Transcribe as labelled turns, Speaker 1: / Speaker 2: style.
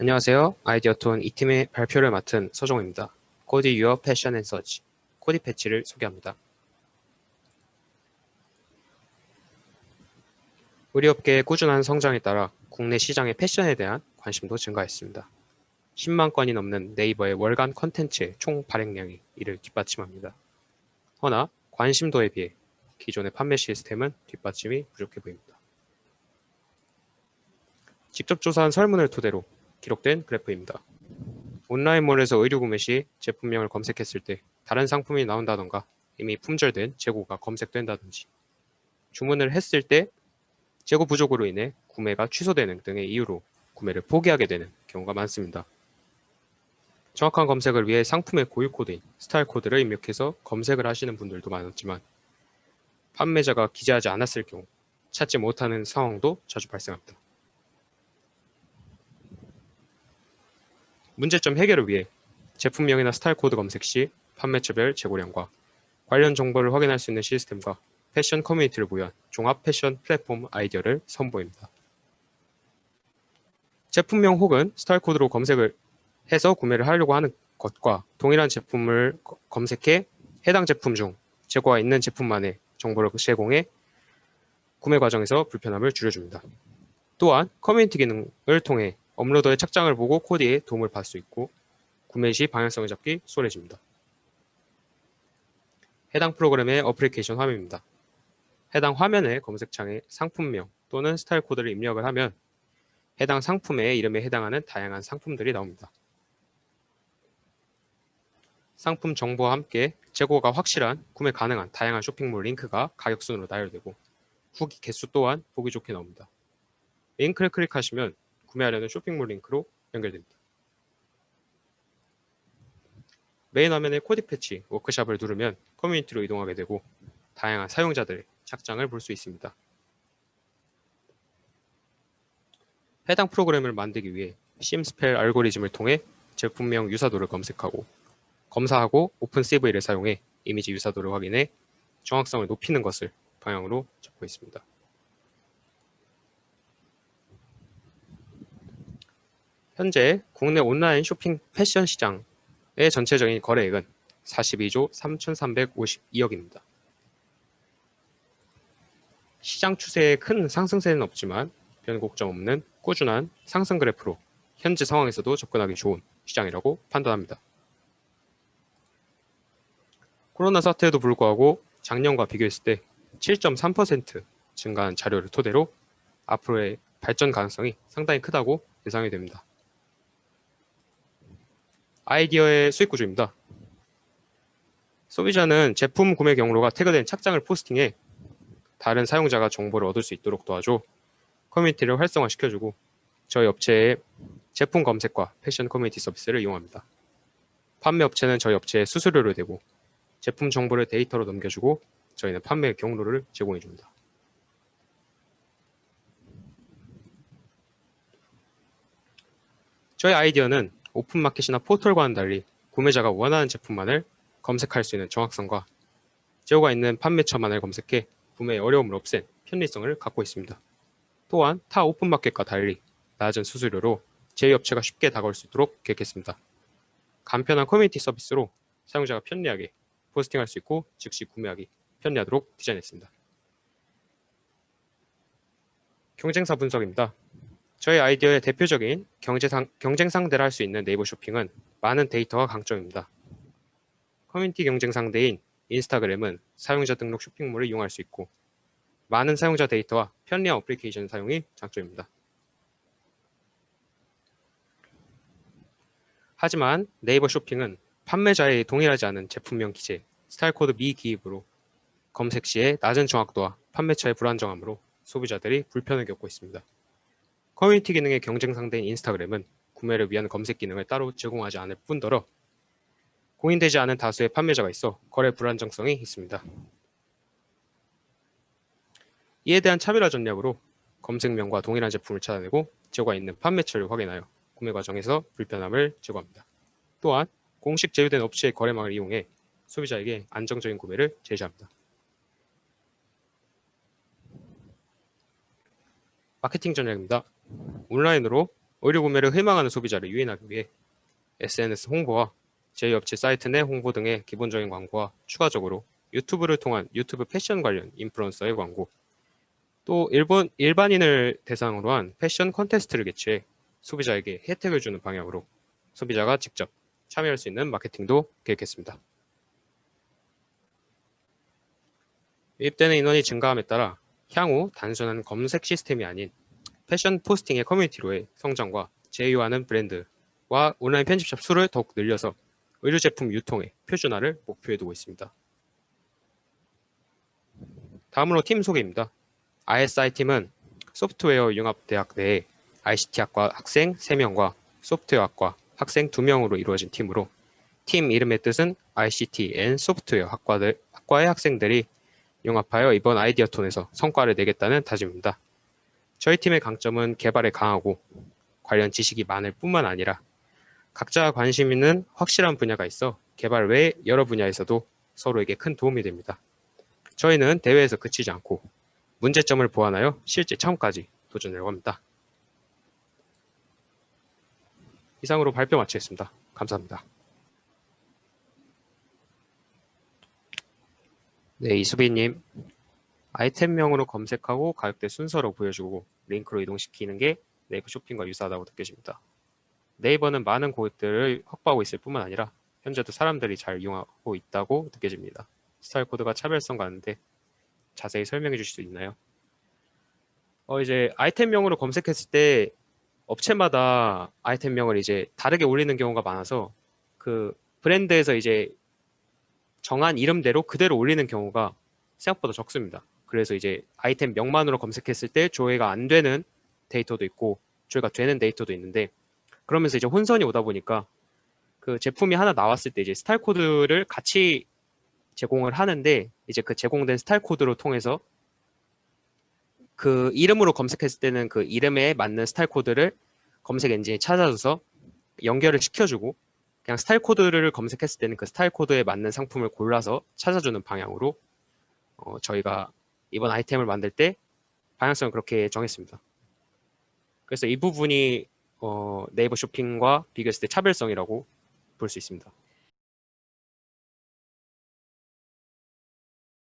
Speaker 1: 안녕하세요. 아이디어톤 이 팀의 발표를 맡은 서종입니다. 코디 유어 패션 앤 서치, 코디 패치를 소개합니다. 우리 업계의 꾸준한 성장에 따라 국내 시장의 패션에 대한 관심도 증가했습니다. 10만 건이 넘는 네이버의 월간 컨텐츠의 총 발행량이 이를 뒷받침합니다. 허나 관심도에 비해 기존의 판매 시스템은 뒷받침이 부족해 보입니다. 직접 조사한 설문을 토대로 기록된 그래프입니다. 온라인몰에서 의류 구매 시 제품명을 검색했을 때 다른 상품이 나온다던가 이미 품절된 재고가 검색된다든지 주문을 했을 때 재고 부족으로 인해 구매가 취소되는 등의 이유로 구매를 포기하게 되는 경우가 많습니다. 정확한 검색을 위해 상품의 고유 코드인 스타일 코드를 입력해서 검색을 하시는 분들도 많았지만 판매자가 기재하지 않았을 경우 찾지 못하는 상황도 자주 발생합니다. 문제점 해결을 위해 제품명이나 스타일 코드 검색 시 판매처별 재고량과 관련 정보를 확인할 수 있는 시스템과 패션 커뮤니티를 보유한 종합 패션 플랫폼 아이디어를 선보입니다. 제품명 혹은 스타일 코드로 검색을 해서 구매를 하려고 하는 것과 동일한 제품을 검색해 해당 제품 중 재고가 있는 제품만의 정보를 제공해 구매 과정에서 불편함을 줄여줍니다. 또한 커뮤니티 기능을 통해 업로더의 착장을 보고 코디에 도움을 받을 수 있고 구매 시 방향성을 잡기 수월해집니다. 해당 프로그램의 어플리케이션 화면입니다. 해당 화면의 검색창에 상품명 또는 스타일 코드를 입력을 하면 해당 상품의 이름에 해당하는 다양한 상품들이 나옵니다. 상품 정보와 함께 재고가 확실한 구매 가능한 다양한 쇼핑몰 링크가 가격순으로 나열되고 후기 개수 또한 보기 좋게 나옵니다. 링크를 클릭하시면 구매하려는 쇼핑몰 링크로 연결됩니다. 메인 화면의 코디 패치 워크샵을 누르면 커뮤니티로 이동하게 되고 다양한 사용자들의 착장을 볼 수 있습니다. 해당 프로그램을 만들기 위해 심스펠 알고리즘을 통해 제품명 유사도를 검색하고 검사하고 오픈 CV를 사용해 이미지 유사도를 확인해 정확성을 높이는 것을 방향으로 잡고 있습니다. 현재 국내 온라인 쇼핑 패션 시장의 전체적인 거래액은 42조 3,352억입니다. 시장 추세에 큰 상승세는 없지만 변곡점 없는 꾸준한 상승 그래프로 현재 상황에서도 접근하기 좋은 시장이라고 판단합니다. 코로나 사태에도 불구하고 작년과 비교했을 때 7.3% 증가한 자료를 토대로 앞으로의 발전 가능성이 상당히 크다고 예상이 됩니다. 아이디어의 수익 구조입니다. 소비자는 제품 구매 경로가 태그된 착장을 포스팅해 다른 사용자가 정보를 얻을 수 있도록 도와줘 커뮤니티를 활성화시켜주고 저희 업체의 제품 검색과 패션 커뮤니티 서비스를 이용합니다. 판매 업체는 저희 업체에 수수료를 대고 제품 정보를 데이터로 넘겨주고 저희는 판매 경로를 제공해줍니다. 저희 아이디어는 오픈마켓이나 포털과는 달리 구매자가 원하는 제품만을 검색할 수 있는 정확성과 재고가 있는 판매처만을 검색해 구매의 어려움을 없앤 편리성을 갖고 있습니다. 또한 타 오픈마켓과 달리 낮은 수수료로 제휴업체가 쉽게 다가올 수 있도록 계획했습니다. 간편한 커뮤니티 서비스로 사용자가 편리하게 포스팅할 수 있고 즉시 구매하기 편리하도록 디자인했습니다. 경쟁사 분석입니다. 저희 아이디어의 대표적인 경제상, 경쟁 상대를 할 수 있는 네이버 쇼핑은 많은 데이터가 강점입니다. 커뮤니티 경쟁 상대인 인스타그램은 사용자 등록 쇼핑몰을 이용할 수 있고 많은 사용자 데이터와 편리한 어플리케이션 사용이 장점입니다. 하지만 네이버 쇼핑은 판매자의 동일하지 않은 제품명 기재, 스타일 코드 미기입으로 검색 시에 낮은 정확도와 판매처의 불안정함으로 소비자들이 불편을 겪고 있습니다. 커뮤니티 기능의 경쟁 상대인 인스타그램은 구매를 위한 검색 기능을 따로 제공하지 않을 뿐더러 공인되지 않은 다수의 판매자가 있어 거래 불안정성이 있습니다. 이에 대한 차별화 전략으로 검색명과 동일한 제품을 찾아내고 재고가 있는 판매처를 확인하여 구매 과정에서 불편함을 제거합니다. 또한 공식 제휴된 업체의 거래망을 이용해 소비자에게 안정적인 구매를 제시합니다. 마케팅 전략입니다. 온라인으로 의류 구매를 희망하는 소비자를 유인하기 위해 SNS 홍보와 제휴업체 사이트 내 홍보 등의 기본적인 광고와 추가적으로 유튜브를 통한 유튜브 패션 관련 인플루언서의 광고, 또 일본 일반인을 대상으로 한 패션 콘테스트를 개최해 소비자에게 혜택을 주는 방향으로 소비자가 직접 참여할 수 있는 마케팅도 계획했습니다. 유입되는 인원이 증가함에 따라 향후 단순한 검색 시스템이 아닌 패션 포스팅의 커뮤니티로의 성장과 제휴하는 브랜드와 온라인 편집샵 수를 더욱 늘려서 의류 제품 유통의 표준화를 목표에 두고 있습니다. 다음으로 팀 소개입니다. ISI 팀은 소프트웨어 융합대학 내에 ICT학과 학생 3명과 소프트웨어학과 학생 2명으로 이루어진 팀으로 팀 이름의 뜻은 ICT 앤 소프트웨어 학과들, 학과의 학생들이 융합하여 이번 아이디어톤에서 성과를 내겠다는 다짐입니다. 저희 팀의 강점은 개발에 강하고 관련 지식이 많을 뿐만 아니라 각자 관심 있는 확실한 분야가 있어 개발 외 여러 분야에서도 서로에게 큰 도움이 됩니다. 저희는 대회에서 그치지 않고 문제점을 보완하여 실제 처음까지 도전하려고 합니다. 이상으로 발표 마치겠습니다. 감사합니다. 네, 이수빈님. 아이템명으로 검색하고 가격대 순서로 보여주고 링크로 이동시키는 게 네이버 쇼핑과 유사하다고 느껴집니다. 네이버는 많은 고객들을 확보하고 있을 뿐만 아니라 현재도 사람들이 잘 이용하고 있다고 느껴집니다. 스타일 코드가 차별성가 있는데 자세히 설명해 주실 수 있나요? 어 이제 아이템명으로 검색했을 때 업체마다 아이템명을 이제 다르게 올리는 경우가 많아서 그 브랜드에서 이제 정한 이름대로 그대로 올리는 경우가 생각보다 적습니다. 그래서 이제 아이템 명만으로 검색했을 때 조회가 안 되는 데이터도 있고 조회가 되는 데이터도 있는데 그러면서 이제 혼선이 오다 보니까 그 제품이 하나 나왔을 때 이제 스타일 코드를 같이 제공을 하는데 이제 그 제공된 스타일 코드로 통해서 그 이름으로 검색했을 때는 그 이름에 맞는 스타일 코드를 검색 엔진이 찾아줘서 연결을 시켜주고 그냥 스타일 코드를 검색했을 때는 그 스타일 코드에 맞는 상품을 골라서 찾아주는 방향으로 어, 저희가 이번 아이템을 만들 때 방향성을 그렇게 정했습니다. 그래서 이 부분이 어, 네이버 쇼핑과 비교했을 때 차별성이라고 볼 수 있습니다.